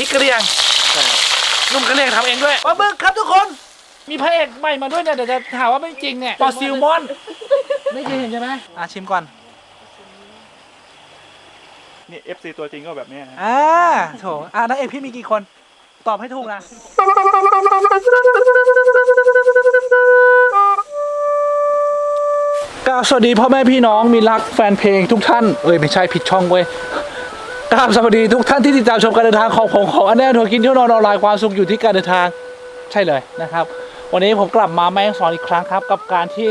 พริกกระเรียงนุ่มกระเรียงทำเองด้วยปลาบึกครับทุกคน มีพระเอกใหม่มาด้วยเนี่ยเดี๋ยวจะถามว่าไม่จริงเนี่ยปลาซิลมอน ไม่เคยเห็นใช่ไหมอะชิมก่อนนี่ FC ตัวจริงก็แบบเนี้ยฮะอ่าโถอะนักเอกพี่มีกี่คน ตอบให้ถูกนะกราบสวัสดีพ่อแม่พี่น้องมีรักแฟนเพลงทุกท่าน เอ้ย ไม่ใช่ผิดช่องเว้ย กราบสวัสดีทุกท่านที่ติดตามชมการเดินทางของผมของอันแน่ทัวร์กินเที่ยวนอนออนไลน์ความสุขอยู่ที่การเดินทางใช่เลยนะครับ วันนี้ผมกลับมาแม่ฮ่องสอนอีกครั้งครับ กับการที่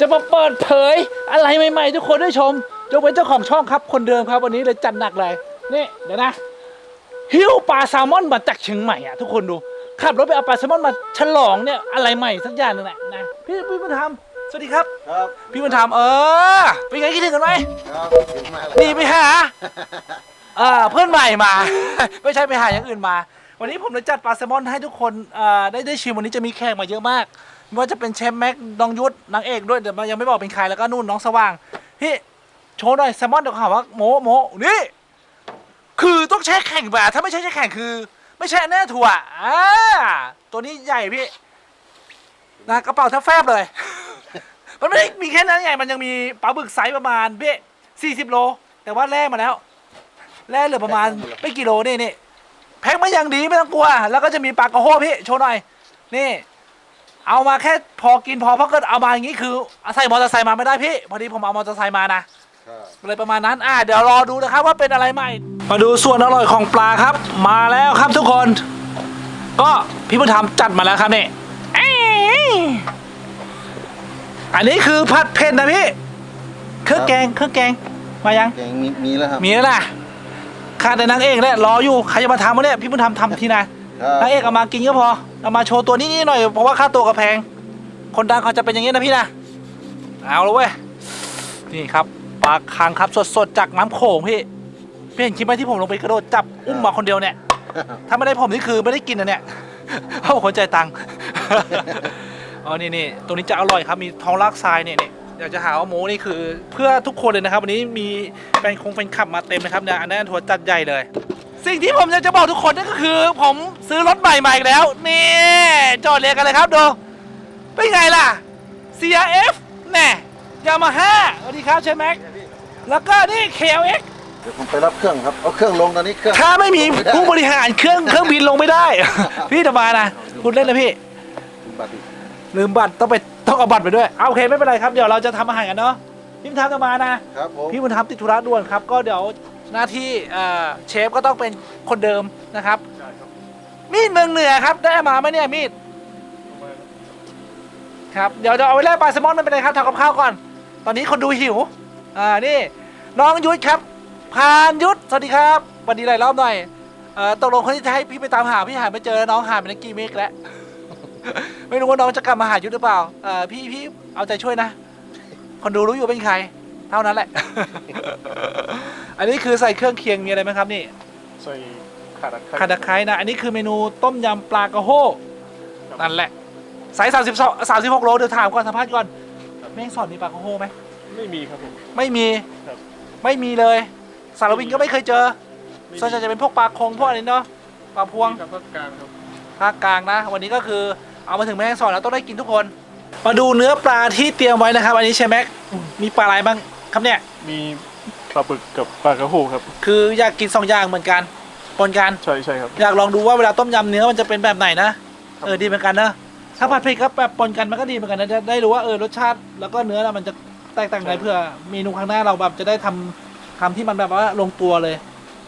จะมาเปิดเผยอะไรใหม่ๆ ทุกคนได้ชมยกเว้นเจ้าของช่องครับคนเดิมครับ วันนี้เลยจัดหนักเลยนี่เดี๋ยวนะหิ้วปลาแซลมอนมาจากเชียงใหม่อะทุกคนดูขับรถไปเอาปลาแซลมอนมาฉลองเนี่ยอะไรใหม่สักอย่างหนึงแหละนะพี่พี่บุญธรรมสวัสดีครับ ครับพี่บุญธรรมเออเป็นไงคิดถึงกันไหมครับถึงมาแล้วนี่ไปหา เออเพื่อนใหม่มา ไม่ใช่ไปหาอย่างอื่นมา วันนี้ผมเลยจัดปลาแซลมอนให้ทุกคนเอ่อได้ได้ชิมวันนี้จะมีแขกมาเยอะมากไม่ว่าจะเป็นเชฟแม็กน้องยุทธนางเอกด้วยเดี๋ยวยังไม่บอกเป็นใครแล้วก็นู่นน้องสว่างพี่โชว์หน่อยแซลมอนเดี๋ยวข่าวว่าโมโมนี่ คือต้องแช่แข็งแบบถ้าไม่ใช่แช่แข็งคือ ไม่ใช่แน่ถั่วอ่าตัวนี้ใหญ่พี่นะกระเป๋าแทบแฟบเลย มันไม่ได้มีแค่นั้นไงมันยังมีปลาบึกไซส์ประมาณเบ้สี่สิบโล แต่ว่าแล่มาแล้ว แล่เหลือประมาณไม่กี่โลนี่นี่แพ็คมาอย่างดีไม่ต้องกลัว แล้วก็จะมีปลากระโฮพี่โชว์หน่อย นี่ เอามาแค่พอกินพอเพราะเกิดเอามาอย่างนี้คือเอาใส่มอเตอร์ไซค์มาไม่ได้พี่ พอดีผมเอามอเตอร์ไซค์มานะครับอะไรประมาณนั้น อ่าเดี๋ยวรอดูนะครับว่าเป็นอะไรใหม่ มาดูส่วนอร่อยของปลาครับ มาแล้วครับทุกคน ก็พี่บุญธรรมจัดมาแล้วครับนี่เอ้ยอันนี้คือผัดเผ็ดนะพี่ เครื่องแกงเครื่องแกง มายังแกงมีมีแล้วครับ มีแล้วนะ ขาดแต่นางเอกเนี่ยรออยู่ใครจะมาทำวะเนี่ยพี่บุญธรรมทำทีนะครับนางเอกเอามากินก็พอเอามาโชว์ตัวนี้หน่อยเพราะว่าค่าตัวก็แพง คนดังเขาจะเป็นอย่างนี้นะพี่นะเอาแล้วเว้ยนี่ครับปลาคังครับสดๆจากน้ำโขงพี่พี่เห็นคลิปไหมที่ผมลงไปกระโดดจับอุ้มมาคนเดียวเนี่ย ถ้าไม่ได้ผมนี่คือไม่ได้กินนะเนี่ยเพราะผมคนใจายตังค์อ๋อนี่นี่ตรงนี้จะอร่อยครับมีทองลากทรายเนี่ยเนี่ย อยากจะหาว่าโมนี่คือเพื่อทุกคนเลยนะครับ วันนี้มีแฟนคงแฟนขับมาเต็มนะครับเนี่ยอันนั้นทัวร์จัดใหญ่เลย สิ่งที่ผมอยากจะบอกทุกคนนั่นก็คือ ผมซื้อรถใหม่มาอีกแล้ว นี่จอดเรียงกันเลยครับดูเป็นไงล่ะ CRF แน่ยามาฮ่าสวัสดีครับเชฟแม็กแล้วก็นี่ KLX เดี๋ยวผมไปรับเครื่องครับเอาเครื่องลงตอนนี้เครื่องถ้าไม่มีผู้บริหารเครื่องเครื่องบินลงไม่ได้ พี่จะมานะคุณเล่นนะพี่ บัตรอีกลืมบัตรต้องไป ต้องเอาบัตรไปด้วยเอาโอเคไม่เป็นไรครับเดี๋ยวเราจะทำอาหารกันเนาะพี่บุญธรรมจะมานะ ครับผม พี่บุญธรรมติดธุระด่วนครับ ก็เดี๋ยวหน้าที่เอ่อเชฟก็ต้องเป็นคนเดิมนะครับ มีดเมืองเหนือครับ ได้มาไหมเนี่ยมีดครับเดี๋ยวจะเอาไว้แลกปลาแซลมอนไม่เป็นไรครับทำกับข้าวก่อน ตอนนี้คนดูหิวอ่านี่น้องยุทธครับ พานยุทธสวัสดีครับสวัสดีหลายรอบหน่อยเอ่อตกลงคนที่จะให้พี่ไปตามหาพี่หาไม่เจอแล้วน้องหายไปนักกี่เมกแล้ว ไม่รู้ว่าน้องจะกลับมาหายุทธหรือเปล่าเอ่อพี่พี่เอาใจช่วยนะ คนดูรู้อยู่เป็นใคร เท่านั้นแหละ อันนี้คือใส่เครื่องเคียงมีอะไรไหมครับนี่ใส่ขาตะไคร้ข่าตะไคร้นะ อันนี้คือเมนูต้มยำปลากระโฮนั่นแหละไซส์สามสิบสองสามสิบหกโลเดี๋ยวถามก่อนสัมภาษณ์ก่อนแม่งสอนมีปลากระโฮไหมไม่มีครับผม ไม่มีครับ ไม่มีเลย สารวินก็ไม่เคยเจอไม่มีส่วนใหญ่จะเป็นพวกปลาคงพวกอะไรเนาะปลาพวงครับภาคกลางครับภาคกลางนะ วันนี้ก็คือ เอามาถึงแม่ฮ่องสอนแล้วต้องได้กินทุกคน มาดูเนื้อปลาที่เตรียมไว้นะครับ อันนี้ใช่ไหมมีปลาอะไรบ้างครับเนี่ย มีปลาบึกกับปลากระโหครับ คืออยากกินสองอย่างเหมือนกันปนกัน ใช่ใช่ครับ อยากลองดูว่าเวลาต้มยำเนื้อมันจะเป็นแบบไหนนะ เออดีเหมือนกันเนอะถ้าผัดเผ็ดก็แบบปนกันมันก็ดีเหมือนกันนะจะได้รู้ว่าเออรสชาติแล้วก็เนื้อเรามันจะแตกต่างกันเพื่อเมนูครั้งหน้าเราแบบจะได้ทำทำที่มันแบบว่าลงตัวเลย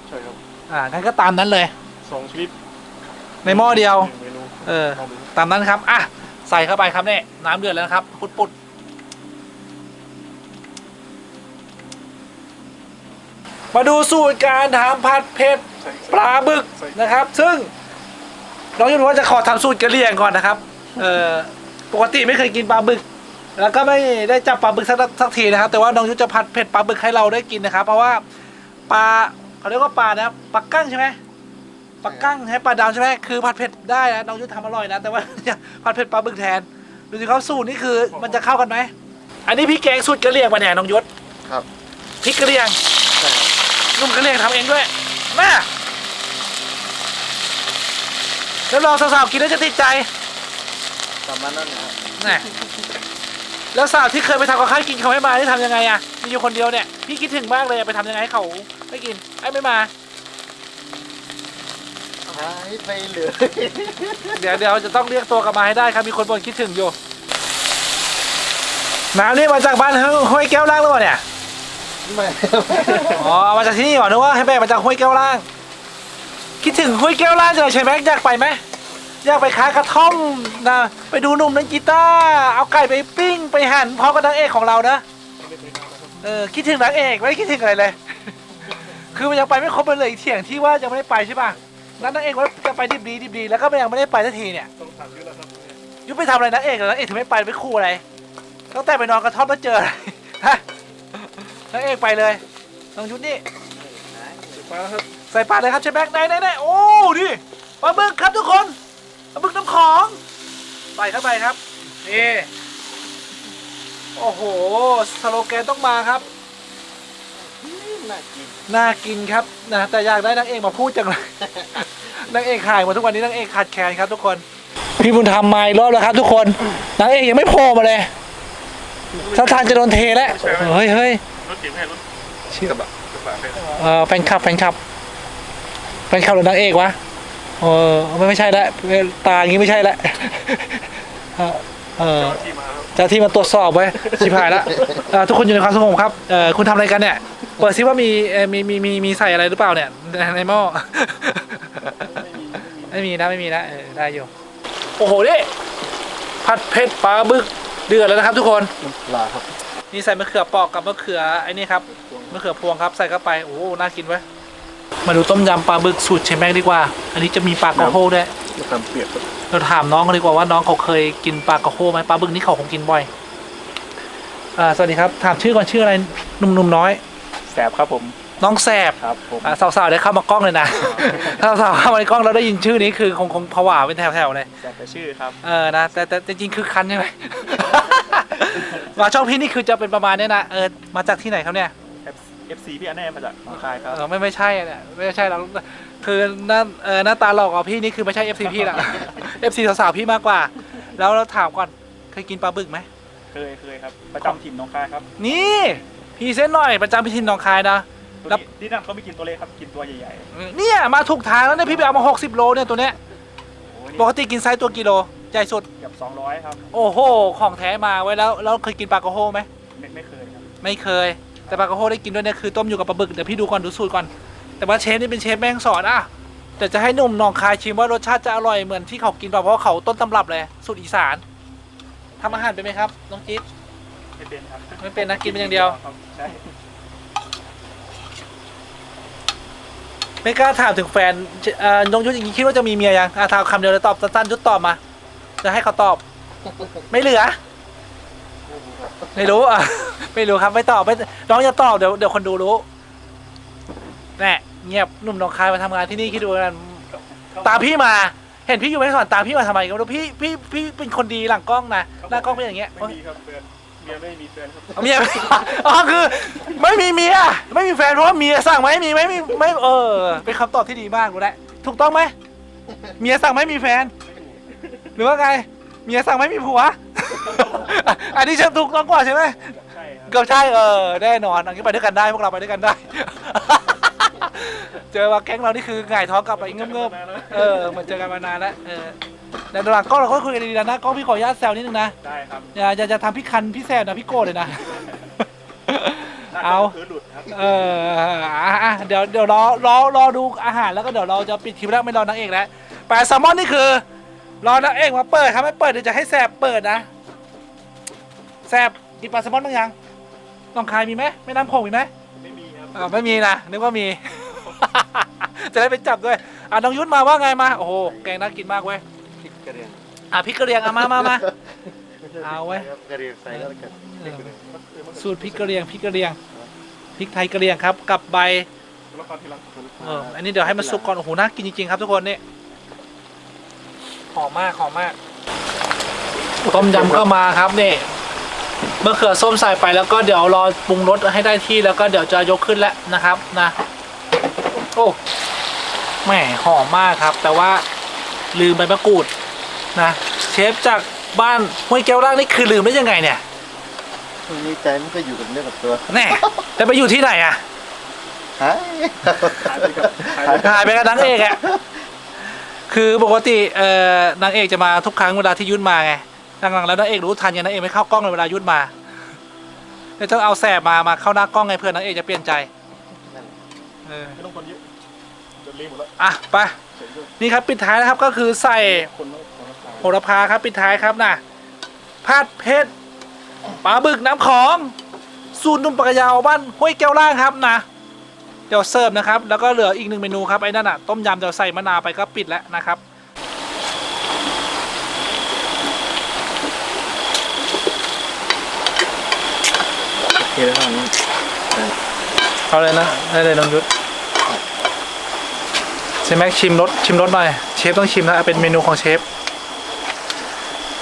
ใช่ครับ อ่างั้นก็ตามนั้นเลยสองชนิดในหม้อเดียวหนึ่งเมนูเออลองดู ตามนั้นครับอะใส่เข้าไปครับเนี่ยน้ำเดือดแล้วนะครับ ปุดปุดมาดูสูตรการทำผัดเผ็ดปลาบึกนะครับ ซึ่งน้องยุนว่าจะขอทำสูตรกะเหรี่ยงก่อนนะครับ เออปกติไม่เคยกินปลาบึก แล้วก็ไม่ได้จับปลาบึกสักสักทีนะครับ แต่ว่าน้องยุทธจะผัดเผ็ดปลาบึกให้เราได้กินนะครับ เพราะว่าปลาเขาเรียกว่าปลานะครับปลากั้งใช่ไหม ปลากั้งใช่ปลาดาวใช่ไหมคือผัดเผ็ดได้นะน้องยุทธทำอร่อยนะ แต่ว่า ผัดเผ็ดปลาบึกแทน ดูสิเขาสูตรนี่คือมันจะเข้ากันไหม อันนี้พี่แกงสูตรกะเหรี่ยงมาเนี่ยน้องยุทธครับ พริกกะเหรี่ยงใช่ครับนุ่มกะเหรี่ยงทำเองด้วยแม่แล้วรองสาวๆกินแล้วจะติดใจประมาณนั้นนะครับแน่แล้วสาวที่เคยไปทำกับข้าวกินเขาไม่มาที่ทำยังไงอะมีอยู่คนเดียวเนี่ยพี่คิดถึงมากเลยอะไปทำยังไงให้เขาไม่กินไอ้ไม่มา หายไปเลยเดี๋ยวเดี๋ยวจะต้องเรียกตัวกลับมาให้ได้ครับมีคนบ่นคิดถึงอยู่น้ำนี่มาจากบ้านห้วยแก้วล่างหรือเปล่าเนี่ยไม่อ๋อเอามาจากที่นี่เหรอนึกว่าให้แบกมาจากห้วยแก้วล่าง คิดถึงห้วยแก้วล่างจังเลยใช่ไหมอยากไปไหมอยากไปค้ากระท่อมนะไปดูหนุ่มเล่นกีตาร์เอาไก่ไปปิ้งไปหั่นพร้อมกับนางเอกของเรานะเออคิดถึงนางเอกไม่ได้คิดถึงอะไรเลย คือมันยังไปไม่ครบเลยเหลยเถียงที่ว่ายังไม่ได้ไปใช่ป่ะ นั้นนางเอกว่าจะไปดิบดีดิบดีแล้วก็ยังไม่ได้ไปสักทีเนี่ยต้องถามยุทธแล้วครับยุบไปทำอะไรนางเอกเหรอนางเอกถึงไม่ไปไปคู่อะไรตั้งแต่ไปนอนกระท่อมแล้วเจออะไรฮะนางเอกไปเลยน้องยุทธนี่ฟ้าครับใส่ปากเลยครับเชฟแบ็กไหนไหนไหนโอ้ดิปลาหมึกครับทุกคนปลาหมึกน้ำของใส่เข้าไปครับนี่โอ้โหสโลแกนต้องมาครับ น่ากินน่ากินครับนะแต่อยากได้นางเอกมาพูดจังเลย นางเอกหายหมดทุกวันนี้นางเอกขาดแคลนครับทุกคน พี่บุญธรรมมาอีกรอบแล้วครับ ทุกคนนางเอกยังไม่โผล่มาเลยถ้าทานจะโดนเทแล้วเฮ้ยเฮ้ยรถเก๋งแม่รถชื่อกระบะกระบะเป็นเออแฟนคลับแฟนคลับแฟนคลับหรือนางเอกวะเออไม่ไม่ใช่ละตาอย่างงี้ไม่ใช่ละเออเออที่มาครับเจ้าที่มาตรวจสอบไว้ชิบหายละเอ่อทุกคนอยู่ในความสงบครับเออคุณทำอะไรกันเนี่ย เปิดซิว่ามีเอ่อมีมีมีมีใส่อะไรหรือเปล่าเนี่ยในในหม้อ ไม่มีนะไม่มีนะเออได้อยู่ โอ้โหนี่ผัดเผ็ดปลาบึกเดือดแล้วนะครับทุกคน ปลาครับนี่ใส่มะเขือเปอกกับมะเขือไอ้นี่ครับมะเขือพวงครับใส่เข้าไปโอ้โหน่ากินไว้ยมาดูต้มยำปลาบึกสูตรเชฟแม็กดีกว่า อันนี้จะมีปลากระโฮด้วย มะขามเปียกครับเราถามน้องเขาดีกว่าว่าน้องเขาเคยกินปลากระโฮไหมปลาบึกนี่เขาคงกินบ่อยอ่าสวัสดีครับถามชื่อก่อนชื่ออะไรหนุ่มๆน้อย แสบครับผมน้องแสบครับผมอ่าสาวๆได้เข้ามากล้องเลยนะ ถ้าสาวๆเข้ามาในกล้องเราได้ยินชื่อนี้คือคงคงผวาเป็นแถวๆเลยแสบแต่ชื่อครับ เออนะแต่แต่แต่จริงๆคือคันใช่ไหม มาช่องพี่นี่คือจะเป็นประมาณเนี้ยนะเออมาจากที่ไหนครับเนี่ย FC พี่อันแน่มาจากหนองคายครับ เออไม่ไม่ใช่อะเนี่ยไม่ใช่เราคือหน้าเออหน้าตาหลอกของพี่นี่คือไม่ใช่ FC พี่ละ FC สาวๆพี่มากกว่า แล้วเราถามก่อนเคยกินปลาบึกไหมเคยเคยครับ ประจำถิ่นหนองคายครับ นี่ พี่เส้นหน่อยประจำพิธีหนองคายนะ ตัวแล้วนี้ที่นั่นเขาไม่กินตัวเล็กครับกินตัวใหญ่เนี่ยมาถูกทางแล้วเนี่ยพี่ไปเอามา 60 โลเนี่ยตัวเนี้ยๆโอ้โหปกติกินไซส์ตัวกิโลใหญ่สุด เกือบ200 ครับ โอ้โห ของแท้มาไว้แล้วแล้วเคยกินปลากระโฮไหมไม่ไม่เคยครับไม่เคย แต่ปลากระโฮได้กินด้วยเนี่ยคือต้มอยู่กับปลาบึกเดี๋ยวพี่ดูก่อนดูสูตรก่อน แต่ว่าเชฟนี่เป็นเชฟแม่งสอนอะแต่จะให้หนุ่มหนองคายชิมว่ารสชาติจะอร่อยเหมือนที่เขากินเปล่าเพราะว่าเขาต้นตำรับเลยสูตรอีสานทำอาหารเป็นไหมครับน้องจิ๊บ ไม่เป็นครับไม่เป็นนะกินเป็นอย่างเดียว ครับใช่ไม่กล้าถามถึงแฟนเอ่อน้องยุทธอย่างนี้คิดว่าจะมีเมียยังอะถามคำเดียวเลยตอบสั้นๆยุทธตอบมา จะให้เขาตอบ ไม่เหลือ ไม่รู้อะ ไม่รู้ครับ ไม่ตอบไม่น้องอย่าตอบเดี๋ยวเดี๋ยวคนดูรู้แน่เงียบหนุ่มหนองคายมาทำงานที่นี่คิดดูกันตามพี่มา เห็นพี่อยู่ไม่สอนตามพี่มาทำไมก็ไม่รู้พี่พี่พี่เป็นคนดีหลังกล้องนะหน้ากล้องเป็นอย่างเงี้ย ไม่มีครับเพื่อน เมียไม่มีแฟนครับเอาเมีย อ๋อคือ ไม่มีเมีย ไม่มีแฟนเพราะว่าเมียสั่งไม่มีไม่มีไม่เออเป็นคำตอบที่ดีมากรู้แล้วถูกต้องไหมเมียสั่งไม่มีแฟน หรือว่าไง เมียสั่งไม่มีผัว อันนี้จะถูกต้องกว่าใช่ไหมใช่ครับก็ใช่เออแน่นอนอันนี้ไปด้วยกันได้พวกเราไปด้วยกันได้ เจอว่าแก๊งเรานี่คือหงายท้องกลับไปเงิบๆ เออเหมือนเจอกันมานานแล้วเออ แต่หลังกล้องเราก็คุยกันดีๆนะกล้องพี่ขออนุญาตแซวนิดนึงนะได้ครับอย่าอย่าจะทำพี่คันพี่แซวนะพี่โก้เลยนะเอาคือหลุดครับเอออะอะเดี๋ยวเดี๋ยวรอรอรอดูอาหารแล้วก็เดี๋ยวเราจะปิดคลิปแล้วไม่รอนางเอกแล้วปลาแซลมอนนี่คือ รอนางเอกมาเปิดครับไม่เปิดเดี๋ยวจะให้แซบเปิดนะแซบกินปลาแซลมอนบ้างยังน้องคายมีไหมแม่น้ำโขงมีไหมไม่มีครับอ่าไม่มีนะนึกว่ามี จะได้ไปจับด้วยอะน้องยุทธมาว่าไงมาโอ้โหแกงน่ากินมากเว้ยพริ กกระเรียงอะพริกกระเรียงอะมามามา เอาไว้ ครับกระเรียงใส่แล้วกันสูตรพริกกระเรียงพริกกระเรียงพริกไทยกระเรียงครับ กับใบแล้วก็ทีหลังเอออันนี้เดี๋ยวให้มันสุกก่อนโอ้โหน่ากินจริงๆครับทุกคนนี่หอมมากหอมมากต้มยำก็มาครับนี่มะเขือส้มใส่ไปแล้วก็เดี๋ยวรอปรุงรสให้ได้ที่แล้วก็เดี๋ยวจะยกขึ้นแล้วนะครับนะโอ้แหมหอมมากครับ แต่ว่าลืมใบมะกรูด นะเชฟจากบ้านห้วยแก้วล่างนี่คือลืมได้ยังไงเนี่ยช่วงนี้ใจมันก็อยู่กับเนื้อกับตัวแน่แต่ไปอยู่ที่ไหนอะหายหายไปกับหายไปกับหายไปกับนางเอกอะคือปกติเอ่อนางเอกจะมาทุกครั้งเวลาที่ยุทธมาไงหลังๆแล้วนางเอกรู้ทันไงนางเอกไม่เข้ากล้องเลยเวลายุทธมาเดี๋ยวต้องเอาแสบมามาเข้าหน้ากล้องไงเพื่อนนางเอกจะเปลี่ยนใจเออไม่ต้องคนเยอะจนรีบหมดแล้วอะไปเสร็จด้วยนี่ครับปิดท้ายนะครับก็คือใส่ โหระพาครับปิดท้ายครับนะผัดเผ็ดปลาบึกน้ำของ สูตรนุ่มปากยาวบ้านห้วยแก้วล่างครับนะเดี๋ยวเสิร์ฟนะครับ แล้วก็เหลืออีกหนึ่งเมนูครับไอ้นั่นอะต้มยำเดี๋ยวใส่มะนาวไปก็ปิดแล้วนะครับโอเคแล้วนี่เอาเลยนะได้เลยน้องยุทธเชฟแม็กชิมรสชิมรสหน่อยเชฟต้องชิมนะเป็นเมนูของเชฟ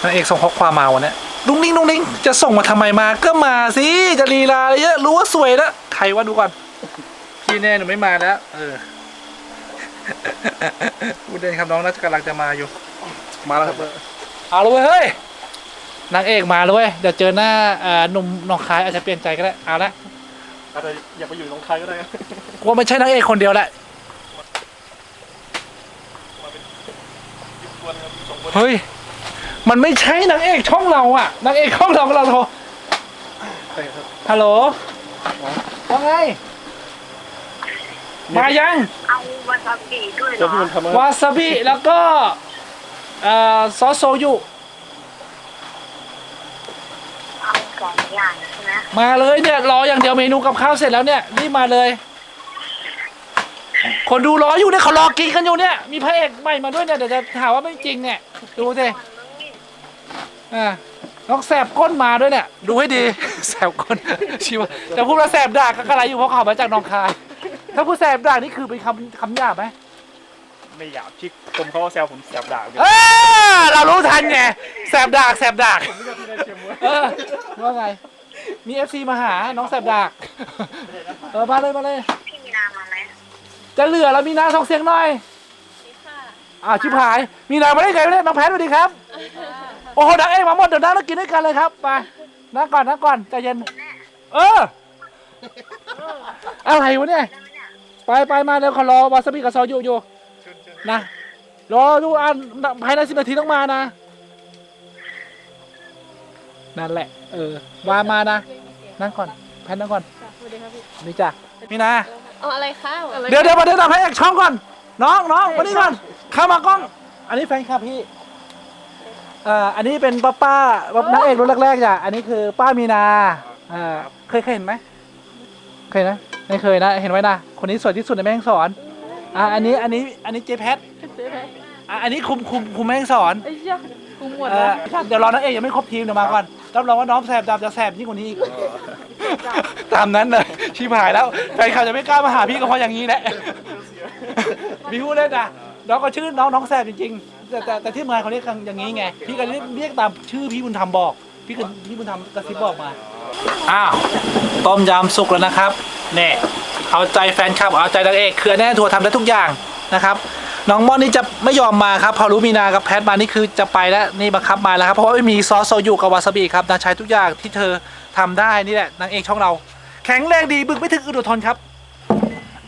นางเอกส่งข้อความมาวันเนี้ยลุงนิ่งลุงนิ่งจะส่งมาทำไมมาก็มาสิจะลีลาอะไรเยอะรู้ว่าสวยแล้วใครว่าดูก่อน พี่แน่หนูไม่มาแล้ว เออพูดเล่นครับน้องน่าจะกำลังจะมาอยู่ มาแล้วครับเอาเลยเว้ยเฮ้ยนางเอกมาเลยเว้ยเดี๋ยวเจอหน้าเอ่อหนุ่มหนองคายอาจจะเปลี่ยนใจก็ได้เอาละอาจจะอยากไปอยู่ตรงใครก็ได้ครับกลัวไม่ใช่นางเอกคนเดียวแหละมาเป็นยิบกวนครับสองคนเฮ้ย มันไม่ใช่นางเอกช่องเราอะนางเอกช่องเราเราโทรใช่ครับฮัลโหลว่าไงมายังเอาวาซาบิด้วยเหรเจ้าอพี่มันทำอะไรวาซาบิแล้วก็เอ่อซอสโซยุเอาสองอย่างใช่ไหมมาเลยเนี่ยรออย่างเดียวเมนูกับข้าวเสร็จแล้วเนี่ยรีบมาเลย คนดูรออยู่เนี่ยเขารอกินกันอยู่เนี่ย มีพระเอกใหม่มาด้วยเนี่ยเดี๋ยวจะถามว่าไม่จริงเนี่ยดูสิ อ่าน้องแสบก้นมาด้วยเนี่ย ดูให้ดี แสบก้นชิวะจะพูดว่าแสบด่าก็กระไรอยู่เพราะเขามาจากหนองคาย ถ้าพูดแสบด่านี่คือเป็นคำคำหยาบไหมไม่หยาบที่ผมเขาแซวผมแสบด่าเลยเออเรารู้ทันไงแสบดากแสบดากผมไม่ชอบที่ได้เชียมเว้ยเออว่าไงมีเอฟซีมาหาน้องแสบดากเออมาเลยมาเลยพี่มีนามาไหมจะเหลือแล้วมีนาส่งเสียงหน่อยอ่าวชิบหาย มีนามาได้ไงวะเนี่ยน้องแพทสวัสดีครับ โอ้โหดังเอกมาหมดเดี๋ยวนั่งแล้วกินด้วยกันเลยครับไปนั่งก่อนนั่งก่อนใจเย็น เออ อะไรวะเนี่ย ไปไปมาเดี๋ยวขอรอวาซาบิกับซอยุอยู่นะรอดูอันภายในสิบนาทีต้องมานะ นั่นแหละ เออวามานะ นั่งก่อนแพนนั่งก่อนนี่จ้ะมีนาเอาอะไรคะอาอะไรเดี๋ยวเดี๋ยวมาเดี๋ยวทำให้เอกช่องก่อน น้องน้องมานี่ก่อนเข้ามากล้อง อันนี้แฟนคลับพี่ เอ่ออันนี้เป็นป้าป้าป้านักเอกรุ่นแรกๆจ้ะอันนี้คือป้ามีนาอ่าเคยเคยเห็นไหมเคยนะไม่เคยนะเห็นไว้นะคนนี้สวยที่สุดในแม่ฮ่องสอนอ่าอันนี้อันนี้อันนี้เจแพทเจ๊ไหมอ่าอันนี้คุมคุมคุมแม่ฮ่องสอนไอ้เหี้ยกูหมดเอแล้อวเดี๋ยวรอนักเอกยังไม่ครบทีมเดี๋ยวมาก่อนรับรองว่าน้องแสบดำจะแสบยิ่งกว่านี้อีกตามนั้นเลยชิบหายแล้วแฟนคลับจะไม่กล้ามาหาพี่ก็เพราะอย่างนี้แหละมีพูดเล่นนะน้องก็ชื่อน้องน้องแสบจริงๆ แต่แต่แต่ที่มืองเขาเรียกกันอย่างนี้ไง พี่ก็เรียกเรียกตามชื่อพี่บุญธรรมบอก พี่คือพี่บุญธรรมกระซิบบอกมา อ้าว ต้มยำสุกแล้วนะครับเน่เอาใจแฟนคลับ เอาใจนางเอก เคือแน่ทัวร์ทำได้ทุกอย่างนะครับ น้องม่อนนี่จะไม่ยอมมาครับ พอรู้มีนากับแพทมานี่คือจะไปแล้ว นี่บังคับมาแล้วครับ เพราะว่าไม่มีซอสโซยุกับวาซาบิครับนางใช้ทุกอย่างที่เธอทำได้นี่แหละนางเอกช่องเรา แข็งแรงดีบึกไม่ถึงอึดอดทนครับ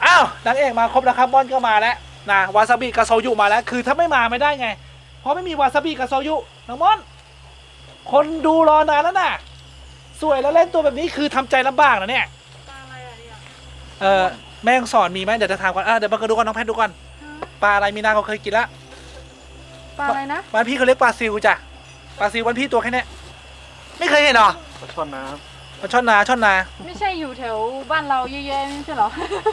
อ้าวนางเอกมาครบแล้วครับม่อนก็มาแล้ว นะวาซาบิกับโซยุมาแล้ว คือถ้าไม่มาไม่ได้ไง เพราะไม่มีวาซาบิกับโซยุน้องม่อน คนดูรอนานแล้วน่ะ สวยแล้วเล่นตัวแบบนี้คือทำใจลำบากนะเนี่ยเออแม่งสอนมีไหมเดี๋ยวจะถามก่อนอะเดี๋ยวมาดูก่อนน้องแพทย์ดูก่อนปลาอะไรมีนาเขาเคยกินละปลาอะไรนะบ้านพี่เขาเรียกปลาซิวจ้ะปลาซิวบ้านพี่ตัวแค่เนี้ยไม่เคยเห็นเหรอ ปลาช่อนน้ ปลาช่อนนาช่อนนา ไม่ใช่อยู่แถวบ้านเราเยอะแยะไม่ใช่เหรอ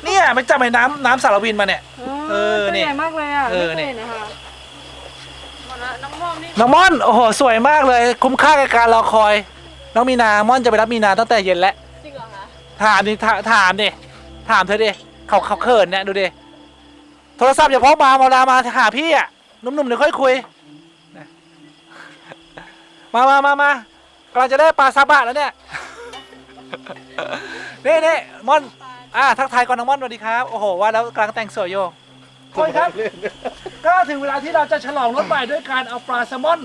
เนี่ยมันจับไอ้น้ำน้ำสารวินมาเนี่ย เออตัวเนี่ยใหญ่มากเลยอะเออไม่เนี่ยเคยนะคะหมดแล้วน้องม่อมนี่น้องม่อนโอ้โหสวยมากเลย คุ้มค่ากับการรอคอย น้องมีนาม่อนจะไปรับมีนาตั้งแต่เย็นแล้วจริงเหรอคะถามดิถาถามดิถามเธอดิเขาเขาเขินเนี่ยดูดิโทรศัพท์อย่าพกมาเวลามาหาพี่อะหนุ่มๆเดี๋ยวค่อยคุยนะมามามามากำลังจะได้ปลาซาบะแล้วเนี่ย นี่นี่ม่อน อ่าทักทายก่อนน้องม่อนสวัสดีครับ โอ้โห ว่าแล้วกำลังแต่งสวยอยู่โอ้ยครับ ก็ถึงเวลาที่เราจะฉลองรถใหม่ด้วยการเอาปลาแซลมอน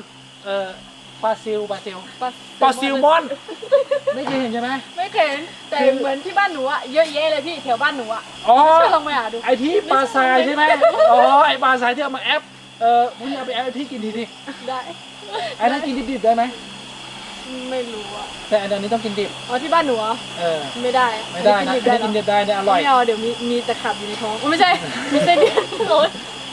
เอ่อ ปลาซิล ปลาซิลปลาปลาซิลมอน ไม่เคยเห็นใช่ไหม ไม่เคยเห็นแต่เหมือนที่บ้านหนูอะเยอะแยะเลยพี่แถวบ้านหนูอะอ๋อ ช่วยลองไปหาดู ไอที่ปลาทรายใช่ไหมอ๋อ ไอปลาทรายที่เอามาแอป เออพรุ่งนี้เอาไปแอปให้พี่กินทีดิได้ ไอ้นั่นกินดิบๆได้ไหม ไม่รู้อะแต่อันนี้ต้องกินดิบอ๋อที่บ้านหนูเหรอเออไม่ได้ไม่ได้นะอัอันนี้กินดิบได้เนี่ยอร่อยไม่เอาเดี๋ยวมีมีแต่ขับอยู่ในท้องไม่ใช่มีเส้นเดือนโอ๊ย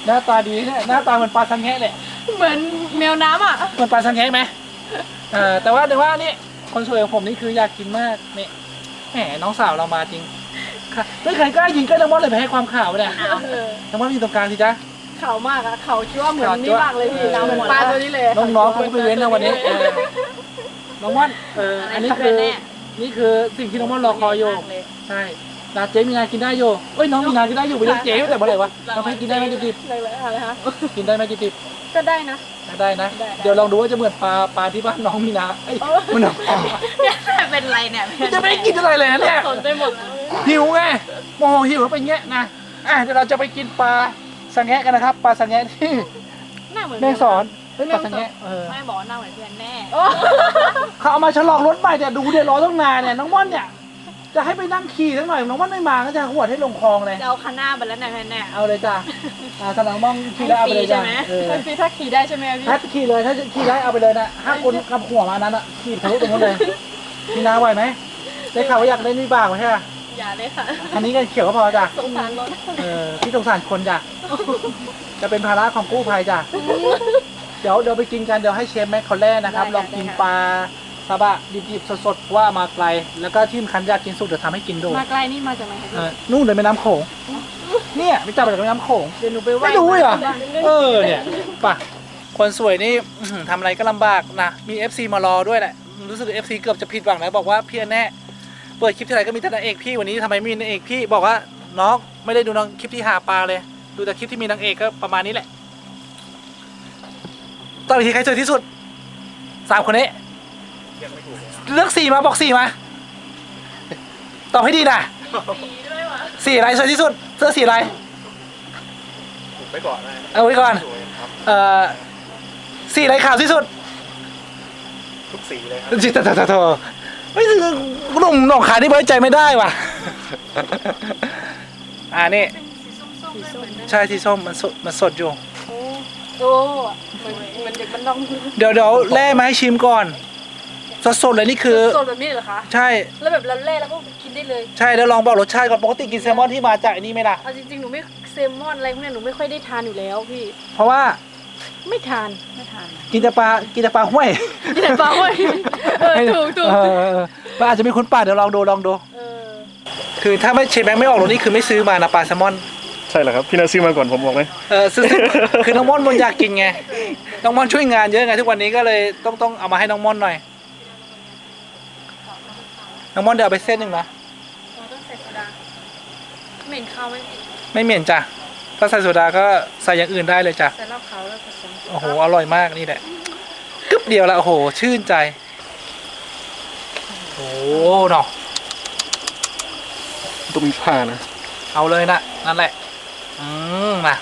หน้าตาดีเนี่ยหน้าตาเหมือนปลาสังแงะเลยเหมือนแมวน้ำอะเหมือนปลาสังแงะไหมเออแต่ว่าแต่ว่านี่คนสวยของผมนี่คืออยากกินมากนี่แหมน้องสาวเรามาจริงค่ะไม่เคยกล้ายิงก็น้ำมอนเลยไปให้ความข่าวไปเนี่ยเออน้ำมอนอยู่ตรงกลางสิจ๊ะเขามากอะเขาคิดว่าเหมือนเขานี่มากเลยพี่เออเหมือนปลาตัวนี้เลย น้องๆเขาก็ไปเว้นนะวันนี้เออ น้องม่อนเอออันนี้คือนี่คือสิ่งที่น้องม่อนรอคอยอยู่ใช่นาเจ๊มีนากินได้อยู่เอ้ยน้องมีนากินได้อยู่ไปเรียกเจ๊ตั้งแต่เมื่อไหร่วะน้องให้กินได้ไหมดิบเลยๆอะไรคะๆกินได้ไหมดิบก็ได้นะๆได้นะได้เดี๋ยวลองดูว่าจะเหมือนปลาปลาที่บ้านน้องมีนาเอ้ยมันน้องเป็นไรเนี่ยจะไม่ได้กินอะไรเลยนะเนี่ยสนไปหมดแล้วหิวไงโมโหหิวแล้วเป็นเงี้ยนะอะเดี๋ยวเราจะไปกินปลาสังแงะกันนะครับ ปลาสังแงะที่หน้าเหมือนแม่สอน เฮ้ยปลาสังแงะเออไม่บอกว่าหน้าเหมือนเพื่อนแน่โอ้เขาเอามาฉลองรถใหม่แต่ดูเดี๋ยวรอต้องนานเนี่ยน้องม่อนเนี่ยจะให้ไปนั่งขี่สักหน่อยน้องม่อนไม่มาก็จะหวดให้ลงคลองเลย จะเอาคันหน้าไปแล้วเนี่ยเพื่อนแน่ เอาเลยจ้ะอ่าถ้าน้องม่อนขี่ได้เอาไปเลยจ้ะให้ฟรีใช่ไหม เออพี่ถ้าขี่ได้ใช่ไหมพี่ ถ้าขี่เลยถ้าจะขี่ได้เอาไปเลยนะห้ามคนกำหัวมานั้นอะขี่ทะลุตรงนู้นเลยมีนาไหวไหมได้ข่าวว่าอยากเล่นวิบากไหมใช่ไหมอย่าเลยค่ะคันนี้กันเขียวก็พอจ้ะ สงสารรถ เออพี่สงสารคนจ้ะ จะเป็นภาระของกู้ภัยจ้ะเดี๋ยวเดี๋ยวไปกินกันเดี๋ยวให้เชฟแม็กเขาแล่นะครับลองกินปลาซาบะดิบๆสดๆเพราะว่ามาไกล แล้วก็ที่สำคัญอยากกินสุกเดี๋ยวทำให้กินดูมาไกลนี่มาจากไหนคะเออนู่นเลยแม่น้ำโขงเนี่ยไปจับมาจากแม่น้ำโขง เดี๋ยวหนูไปไหว้ไม่รู้เหรอ เออเนี่ยป่ะ คนสวยนี่อื้อหือทำอะไรก็ลำบากนะ มี FC มารอด้วยแหละ รู้สึก FC เกือบจะผิดหวังนะบอกว่าพี่แน่ เปิดคลิปที่ไหนก็มีแต่นางเอกพี่วันนี้ทำไมไม่มีนางเอกพี่บอกว่าน้องไม่ได้ดูน้องคลิปที่หาปลาเลย ดูแต่คลิปที่มีนางเอกก็ประมาณนี้แหละ ตอนนี้ใครสวยที่สุดสามคนนี้ยังไม่ถูกเลยเลือกสี่มาบอกสี่มาตอบให้ดีนะสีอะไรสวยที่สุดเสื้อสีอะไรถูกไปก่อนนะเอาไว้ก่อนสวยครับเอ่อสีอะไรขาวที่สุด ทุกสีเลยครับจิตตตโตไม่ถึงหนุ่มหนองขายนี่ไว้ใจไม่ได้ว่ะ อ่านี่สีส้มใช่ที่ส้มมันสดมันสดอยู่ โอ้โอ้เหมือนเหมือนเด็กมันนองเดี๋ยวเดี๋ยวแล่มาให้ชิมก่อน สดสดๆเลยนี่คือ สดแบบนี้เหรอคะ ใช่ แล้วแบบเราแล่แล้วก็กินได้เลย ใช่แล้วลองบอกรสชาติก่อนปกติกินแซลมอนที่มาจากไอันนี้ไหมล่ะ เอาจริงๆ หนูไม่เซลมอนอะไรพวกเนี้ยหนูไม่ค่อยได้ทานอยู่แล้วพี่ เพราะว่าไม่ทานไม่ทานกินแต่ปลากินแต่ปลาห้วยกินแต่ปลาเว้ยเออถูกถูกเออเออปลาอาจจะมีคุณป้าเดี๋ยวลองดูลองดู เออ คือถ้าไม่เชฟแบงค์ไม่ออกรถนี่คือไม่ซื้อมานะปลาแซลมอนใช่เหรอครับพี่นาซื้อมาก่อนผมบอกเลยเออซื้อคือน้องม่อนมันอยากกินไงน้องม่อนช่วยงานเยอะไงทุกวันนี้ก็เลยต้องต้องเอามาให้น้องม่อนหน่อย น้องม่อนเดี๋ยวเอาไปเส้นหนึ่งนะเราต้องใส่โซดาเหม็นข้าวไหมพี่ไม่เหม็นจ้ะถ้าใส่โซดาก็ใส่อย่างอื่นได้เลยจ้ะใส่เหล้าขาวแล้วผสมโอ้โหอร่อยมากนี่แหละกึ๊บเดียวละโอ้โหชื่นใจโอ้โหเนาะ ต้องมีผ้านะ เอาเลยนะนั่นแหละ อืมนะ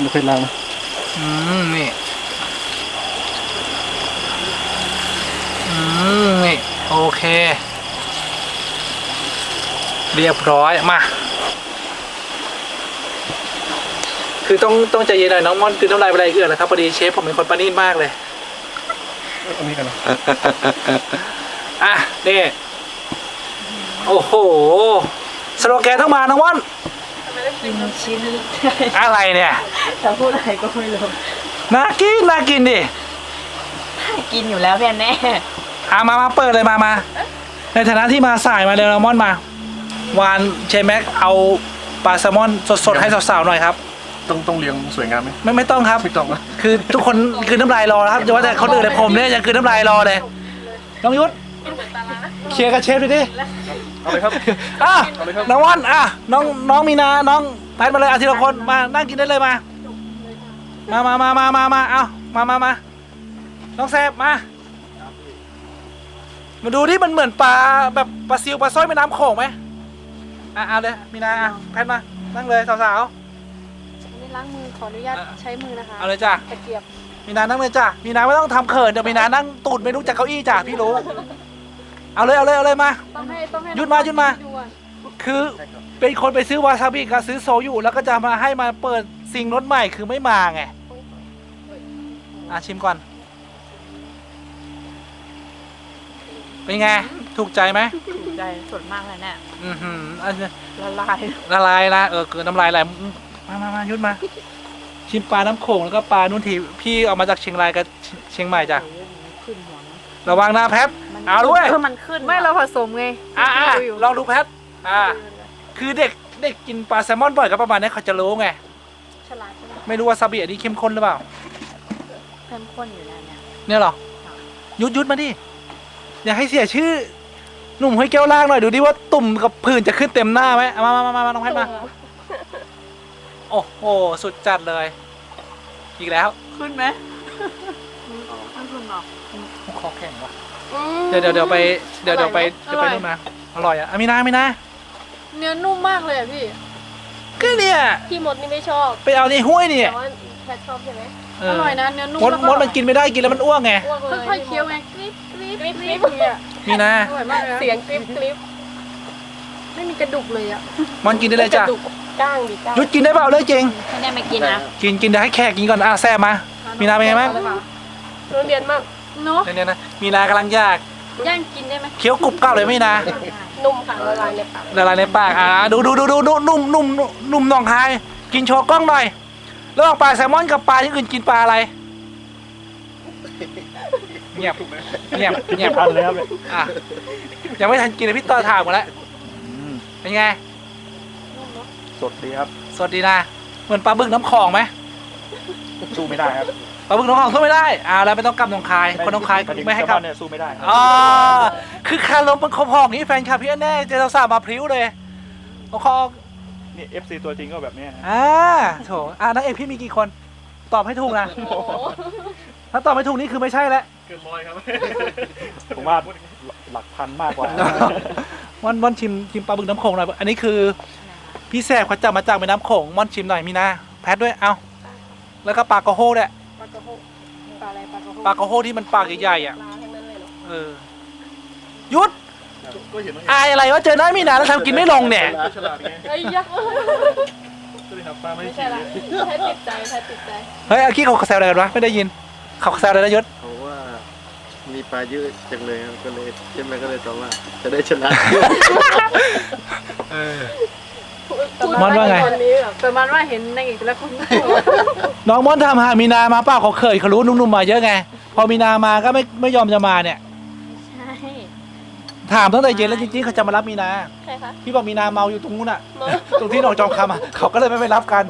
ไม่เคยล้างนะอืมนี่อืมนี่โอเค เรียบร้อยมาคือต้องต้องใจเย็นหน่อยน้องม่อนคือน้ำลายไปอะไรเอื่อนนะครับพอดีเชฟผมเป็นคนประณีตมากเลยอันนี้กันนะอะนี่โอ้โห สโลแกนต้องมาน้องม่อนกินชิ้นอะไรเนี่ยจะพูดอะไรก็ไม่รู้น่ากินน่ากินดิกินอยู่แล้วเพื่อนแน่อะมามาเปิดเลยมามาในฐานะที่มาสายมาเรลมอนมาวานเชแม็กเอาปลาแซลมอนสดๆให้สาวๆหน่อยครับต้องต้องเลี้ยงสวยงามไหมไม่ไม่ต้องครับไม่ต้องนะคือทุกคนคือน้ำลายรอแล้วครับอย่าว่าแต่คนอื่นเลยผมเนี่ยยังคือน้ำลายรอเลยน้องยุทธเคลียร์กับเชฟดูดิ เอาเลยครับ อะเอาเลยครับ น้องว่านอะน้องน้องมีนาน้องแพทมาเลยอาทีละคนมานั่งกินได้เลยมา มามามามามามาเอามามามาน้องแซบมา มาดูที่มันเหมือนปลาแบบปลาซิวปลาสร้อยแม่น้ำโขงไหมอะเอาเลยมีนาอะแพทมานั่งเลยสาวอันนี้ล้างมือขออนุญาตอะใช้มือนะคะๆเอาเลยจ้ะ ตะเกียบ มีนานั่งเลยจ้ะ มีนาไม่ต้องทำเขินเดี๋ยวมีนานั่งตูดไม่รู้จากเก้าอี้จ้ะพี่รู้ เอาเลยเอาเลยเอาเลยมา ต้องให้ต้องให้หยุดมาหยุดมาดูก่อนคือเป็นคนไปซื้อวาซาบิกับซื้อโซยุแล้วก็จะมาให้มาเปิดสิ่งรถใหม่คือไม่มาไงอะชิมก่อน เป็นไง ถูกใจไหมถูกใจสดมากเลยเนี่ยอือหืออันนี้ละลายละลายนะเออคือน้ำลายไหลอืมมามามายุดมา ชิมปลาน้ำโขงแล้วก็ปลานุ่นทีพี่เอามาจากเชียงรายกับเชีเชียงใหม่จ้ะโอ้ยมันขึ้นหัวนะ ระวังนะแพทมันเอาด้วย เออมันขึ้นไม่เราผสมไงอะอะดูอยู่ลองดูแพท อ่า คือเด็กเด็กกินปลาแซลมอนบ่อยก็ประมาณนี้เขาจะรู้ไง ฉลาดใช่ไหมไม่รู้ว่าซาบิอันนี้เข้มข้นหรือเปล่าเข้มข้นอยู่แล้วเนี่ย เนี่ยเหรอ ยุดยุดมาดิ อย่าให้เสียชื่อ หนุ่มห้อยแก้วล่างหน่อยดูดิว่าตุ่มกับผื่นจะขึ้นเต็มหน้าไหมเอามามามามามาน้องแพทมา โอ้โห สุดจัดเลย อีกแล้ว ขึ้นไหมไม่ขึ้นหรอก คอแข็งว่ะเดี๋ยวเดี๋ยวเดี๋ยวไปเดี๋ยวเดี๋ยวไปเดี๋ยวไปนู่นมาอร่อยอะอามีนาอามีนาเนื้อนุ่มมากเลยอะพี่ก็เนี่ยพี่มดนี่ไม่ชอบไปเอาในห้วยนี่แต่ว่าแพทชอบใช่ไหมเอออร่อยนะเนื้อนุ่มมดแล้วมดมันกินไม่ได้กินแล้วมันอ้วกไงค่อยๆเคี้ยวไงกริบกริบกริบกริบเนี่ยมีนาอร่อยมากเลยนะเสียงกริบกริบไม่มีกระดูกเลยอะมันกินได้เลยจ้ะกระดูกก้างดิก้างยุดกินได้เปล่าเลยจริงไม่ได้ไม่กินนะ กินกินเดี๋ยวให้แขกกินก่อนอะแซ่บมา มีนาเป็นไงบ้าง โรงเรียนมาก เนาะเนี่ยนะมีนากำลังยากย่างกินได้ไหมเคี้ยวกรุบกรับเลยไม่นานุ่มค่ะละลายในปากละลายในปากอะดูดูดูดูดูนุ่มนุ่มนุ่มนุ่มหนองคาย กินโชว์กล้องหน่อยระหว่างปลาแซลมอนกับปลาที่อื่นกินปลาอะไรเงียบเงียบเงียบทันเลยครับเนี่ยอะยังไม่ทันกินเลยพี่ต่อถามหมดแล้วเป็นไงสดดีครับสวัสดีนะ เหมือนปลาบึกน้ำคลองไหมสู้ไม่ได้ครับปลาบึกน้ำคลองสู้ไม่ได้อ่าแล้วไม่ต้องกลับหนองคายคนหนองคายหมายถึงไม่ให้แซลกลัมบอนเนี่ยสู้ไม่ได้ครับอ่าคือคารมเป็นคอพอกอย่างนี้แฟนคลับพี่แน่เจอเราสาวมาพริ้วเลยคอพอกนี่ FC ตัวจริงก็แบบเนี้ยฮะอ่าโถอ่านักเอกพี่มีกี่คน ตอบให้ถูกนะถ้าตอบไม่ถูกนี่คือไม่ใช่แล้วเกินร้อยครับผมว่าหลักพันมากกว่าม่อนม่อนชิมชิมปลาบึกน้ำโขงหน่อยอันนี้คือ พี่แสบเขาจับมาจากแม่น้ำโขงม่อนชิมหน่อยมีนาแพทด้วยเอา แล้วก็ปลากระโฮด้วยปลากระโฮปลาอะไรปลากระโฮปลากระโฮที่มันปากใหญ่ๆอะปลาทั้งนั้นเลยเหรอเออหยุดก็เห็นว่าอายอะไรวะเจอหน้ามีนาแล้วทำกินไม่ลงเนี่ยฉลาดไงไอ้ยักษ์ก็เลยครับปลาไม่ไม่ได้ใช่ละแพทติดใจแพทติดใจเฮ้ยอากี้เขาแซวอะไรกันวะไม่ได้ยินเขาแซวอะไรนะยศเขาว่ามีปลาเยอะจังเลยครับก็เลยใช่ไหมก็เลยตอบว่าจะได้ชนะ มอนว่าไงคนนี้แบบประมาณว่าเห็นนางเอกแต่ละคนน้องม่อนทำหามีนามาเปล่าเขาเคยเขารู้หนุ่มๆมาเยอะไง พอมีนามาก็ไม่ไม่ยอมจะมาเนี่ย ใช่ถามตั้งแต่เย็นแล้วจริงๆเขาจะมารับมีนา ใครคะ พี่บอกมีนาเมาอยู่ตรงนู้นอะตรงที่หนองจอมคำอะ เขาก็เลยไม่ไปรับกัน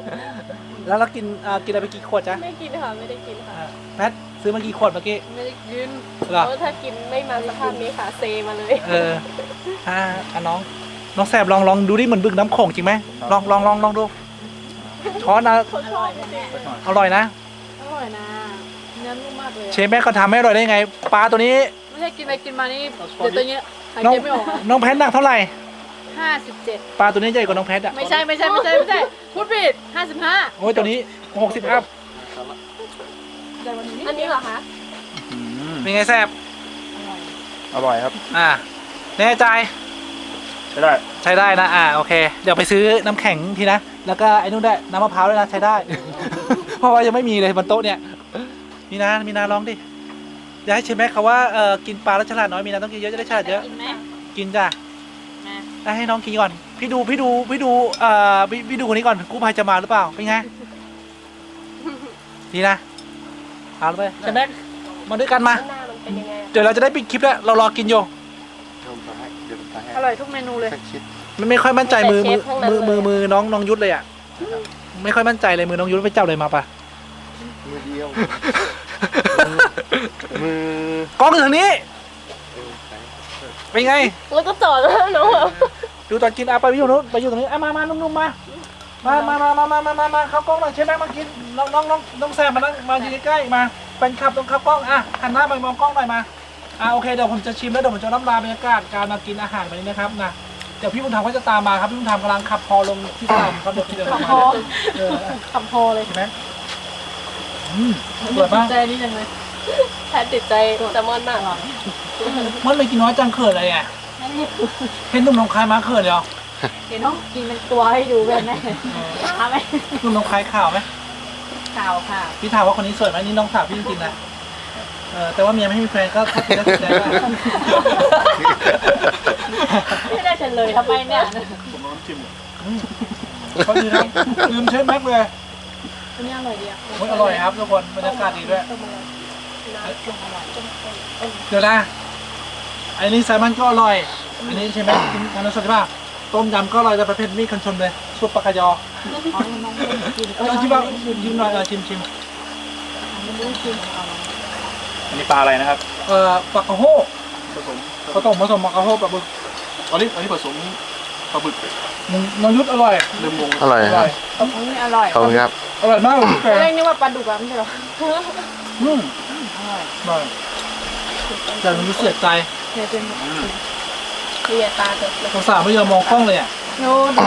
แล้วเรากินอ่ากินอะไรไปกี่ขวดจ๊ะไม่กินค่ะไม่ได้กินค่ะ อ่าแพทซื้อมากี่ขวดเมื่อกี้ไม่ได้กินเหรอเพราะถ้ากินไม่มาสภาพนี้ค่ะเซมาเลย เอออ่าอะน้อง น้องแสบลองลองดูดิเหมือนบึกน้ำโขงจริงไหมลองลองลองลองดูช้อนนะเขาชอบจริงสักหน่อยอร่อยนะๆอร่อยนะเนื้อนุ่มมากเลยเชฟแม่เขาทำให้อร่อยได้ไงปลาตัวนี้ไม่ใช่กินไปกินมานี่เดี๋ยวตัวเนี้ยหายน้องใจไม่ออกน้องแพทหนักเท่าไหร่ห้าสิบเจ็ดปลาตัวนี้ใหญ่กว่าน้องแพทอะไม่ใช่ไม่ใช่ไม่ใช่ไม่ใช่พูดผิดห้าสิบห้าโอ้ยตัวนี้หกสิบอัพอันนี้เหรอคะเป็นไงแซบอร่อยครับ อ่าแน่ใจ ใช้ได้ ใช้ได้นะ อ่า โอเค เดี๋ยวไปซื้อน้ำแข็งทีนะ แล้วก็ไอ้นู่นได้วยน้ำมะพร้าวด้วยนะ ใช้ได้ เพราะว่ายังไม่มีเลยบนโต๊ะเนี่ย มีนา มีนาลองดิ อย่าให้เชฟแม็กเขาว่า เออกินปลาแล้วฉลาดน้อย มีนาต้องกินเยอะจะได้ฉลาดเยอะ กินไหมกินจ้ะมาอะให้น้องกินก่อน พี่ดู พี่ดู พี่ดู เอ่อ พี่พี่ดูคนนี้ก่อน กู้ภัยจะมาหรือเปล่า เป็นไง ดีนะ เอาเลยเชฟแม็กมาด้วยกันมา หน้ามันเป็นยังไงอะ เดี๋ยวเราจะได้ปิดคลิปแล้ว เรารอกินอยู่ทำปลาให้เดี๋ยวปลาให้อร่อยทุกเมนูเลย สักชิ้นไม่ไม่ค่อยมั่นใจมือมือแต่เชฟทั้งนั้นมือมือเลยมือน้องน้องยุทธเลยอะไม่ค่อยมั่นใจเลยมือน้องยุทธไปเจ้าเลยมาปะมือเดียว มือกล้องอยู่ทางนี้เออใส่เป็นไง แล้วก็จอดแล้วน้องแบบดูตอนกินอะไปอยู่นู้นไปอยู่ตรงนี้อะมามานุ่มๆมามามามามามามามามาเข้ากล้องหน่อยใช่ไหมมากินน้องน้องน้องน้องแซมมานั่งมายืนใกล้ๆมาเป็นขับตรงเข้ากล้องอะหันหน้าไปมองกล้องหน่อยมา อะโอเคเดี๋ยวผมจะชิมแล้วเดี๋ยวผมจะน้ำลาบรรยากาศการมากินอาหารวันนี้นะครับนะดี๋ยวพี่บุญธรรมก็จะตามมาครับพี่บุญธรรมกำลังขับพอลงที่ต่ำครับเดี๋ยวพี่เดินขับมาพอเออคำพอเลยใช่ไหมอืมสวยมากใจนี่จังเลยแพทติดใจแซลมอนมากมันไม่กินน้อยจังเขินอะไรอะเห็นหนุ่มหนองคายมาเขินเดียวเห็นน้องกินเป็นตัวให้ดูแบบนี้ทำไหมหนุ่มหนองคายข่าวไหมข่าวค่ะพี่ถามว่าคนนี้สวยไหมนี่น้องสาวพี่จริงๆนะ เออแต่ว่าเมียไม่มีแฟนก็ถ้าเป็นก็ติดใจได้ไม่ได้เฉลยทำไมเนี่ยผมลองชิมเขาดีครับลืมเชฟแม็กเลยอันนี้อร่อยดีอะโอ้ยอร่อยครับทุกคนบรรยากาศดีด้วยเดี๋ยวนะ อันนี้แซลมอนก็อร่อย อันนี้ใช่ไหมกินทานน้ำสดใช่ป่ะต้มยำก็อร่อยแต่ประเภทมีคันชนเลยซุปปลากระยอเออชิมบ้างชิมหน่อยเออชิมชิม อันนี้ปลาอะไรนะครับเอ่อปลากระโฮกผสมผสมผสมปลากระโฮกปลาบึกอันนี้อันนี้ผสมปลาบึกมึงน้องยุทธอร่อยเริ่มงงอร่อยอคร่รัอบยอันนี้อร่อยขอบคุณครับ อร่อยมากเลยพี่แกเรียกนี่ว่าปลาดุกอะไม่ใช่หรออืมอร่อยแต่หนูเสียใจเนี่ยเป็นเรียตาเถอะสาวๆไม่ยอมมองกล้องเลยอะโน้ต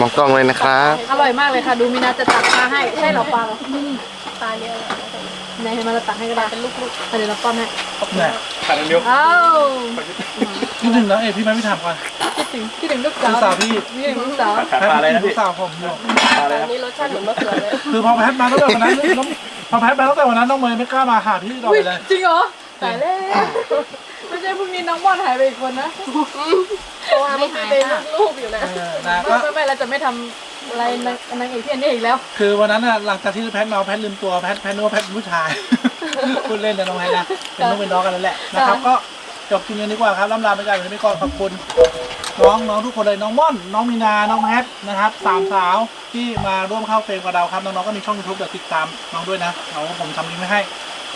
มองกล้องเลยนะครับ อร่อยมากเลยค่ะ ดูมีนาจะตักปลาให้ ใช่เหรอปลาเหรอตาเรียว ไหนให้มาเราตักให้ก็ได้เป็นลูกๆเดี๋ยวเราป้อนให้เนี่ยขาดอันเดียวอ้าวคิดถึงแล้วเอ้ยพี่ไม่ไม่ทำก่อน คิดถึงคิดถึงลูกสาลูวกสาวพี่ คิดถึงลูกสาวขาดขาดปลาอะไรนะลูพี่กสาวผมอยู่ปลาอะไรอันะนนี้รสชาติเหมือนมะเขือเลยคือพอแพทมาตั้งแต่วันนั้นน้องพอแพทมาตั้งแต่วันนั้นน้องเมย์ไม่กล้ามาหาพี่ต่ออุ๊ไปยเลย จริงเหรอตายแล้วไม่ใช่พรุ่งนี้น้องบอลหายไปอีกคนนะเพราะว่ามันเป็นลูกๆอยู่นะเออนะไม่ก็ไม่ไม่เราจะไม่ทำ อะไรนางนางเอกพี่อันนี้อีกแล้ว คือวันนั้นน่ะหลังจากที่แพทมาแพทลืมตัวแพทแพทนึกว่าแพทเป็นผู้ชาย พูดเล่นนะน้องแพทนะเป็นน้องเป็นน้องกันนั่นแหละนะครับ ก็จบกินกันดีกว่าครับล่ำลาไปกันวันนี้ก่อนขอบคุณน้องน้องทุกคนเลยน้องม่อนน้องมีนาน้องแพทนะครับสามสาวที่มาร่วมเข้าเฟรมกับเราครับน้องๆก็มีช่องยูทูบเดี๋ยวติดตามน้องด้วยนะเราผมทำลิงก์ไว้ให้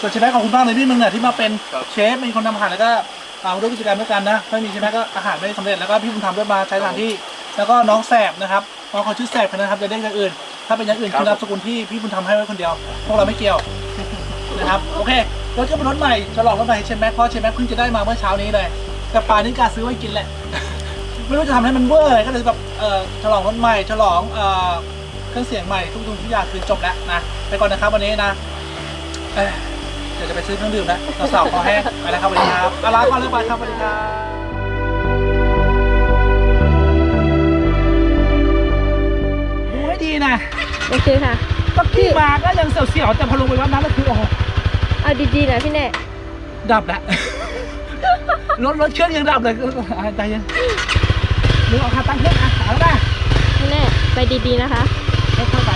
ส่วนเชฟแม็กขอบคุณมากเลยพี่มึงเนี่ยที่มาเป็นเชฟมีคนทำอาหารแล้วก็เอาร่วมกิจกรรมด้วยกันนะถ้ามีเชฟแม็กก็อาหารไม่สำเร็จแล้วก็พี่บุญธรรมด้วยมาใช้สถานที่ แล้วก็น้องแสบนะครับน้องเขาชื่อแสบนะครับจะเรียกอย่างอื่น ถ้าเป็นอย่างอื่นคือนามสกุลที่พี่บุญธรรมให้ไว้คนเดียว พวกเราไม่เกี่ยวนะครับโอเครถก็เป็นรถใหม่ฉลองรถใหม่ให้เชฟแม็กเพราะเชฟแม็กเพิ่งจะได้มาเมื่อเช้านี้เลยแต่ป่านนี้กาซื้อไว้กินแหละไม่รู้จะทำให้มันเวอร์อะไรก็เลยแบบเออฉลองรถใหม่ฉลองเอ่อเครื่องเสียงใหม่ทุกๆทุกอย่างคือจบแล้วนะไปก่อนนะครับวันนี้นะเอ้ยเดี๋ยวจะไปซื้อเครื่องดื่มแล้วสาวๆคอแห้งไปแล้วครับสวัสดีครับอาลาก่อนเรื่องไปครับสวัสดีครับ ดูให้ดีนะโอเคค่ะ ก็ขี่มาก็ยังเสียวๆแต่พอลงไปวัดน้ำก็คือโอ้โหเอาดีๆนะพี่แน่ดับแล้วรถรถเครื่องยังดับเลยอะใจเย็นนึกออกค่าตั้งเครื่องอะเอาละพี่แน่ไปดีๆนะคะค่อยๆไป